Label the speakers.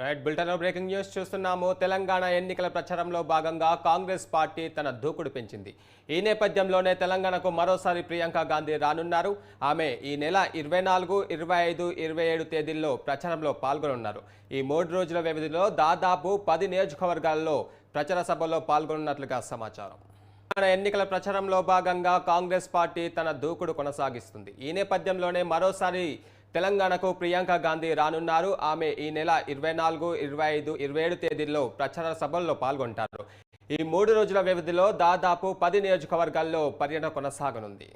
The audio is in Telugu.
Speaker 1: రైట్ బులెటిన్ బ్రేకింగ్ న్యూస్ చూస్తున్నాము. తెలంగాణ ఎన్నికల ప్రచారంలో భాగంగా కాంగ్రెస్ పార్టీ తన దూకుడు పెంచింది. ఈ నేపథ్యంలోనే తెలంగాణకు మరోసారి ప్రియాంక గాంధీ రానున్నారు. ఆమె ఈ నెల ఇరవై నాలుగు ఇరవై ఐదు ఇరవై ఏడు తేదీల్లో ప్రచారంలో పాల్గొనున్నారు. ఈ మూడు రోజుల వ్యవధిలో దాదాపు పది నియోజకవర్గాల్లో ప్రచార సభల్లో పాల్గొన్నట్లుగా సమాచారం. తెలంగాణ ఎన్నికల ప్రచారంలో భాగంగా కాంగ్రెస్ పార్టీ తన దూకుడు కొనసాగిస్తుంది. ఈ నేపథ్యంలోనే మరోసారి తెలంగాణకు ప్రియాంక గాంధీ రానున్నారు. ఆమె ఈ నెల ఇరవై నాలుగు ఇరవై ఐదు ఇరవై ఏడు తేదీల్లో ప్రచార సభల్లో పాల్గొంటారు. ఈ మూడు రోజుల వ్యవధిలో దాదాపు పది నియోజకవర్గాల్లో పర్యటన కొనసాగనుంది.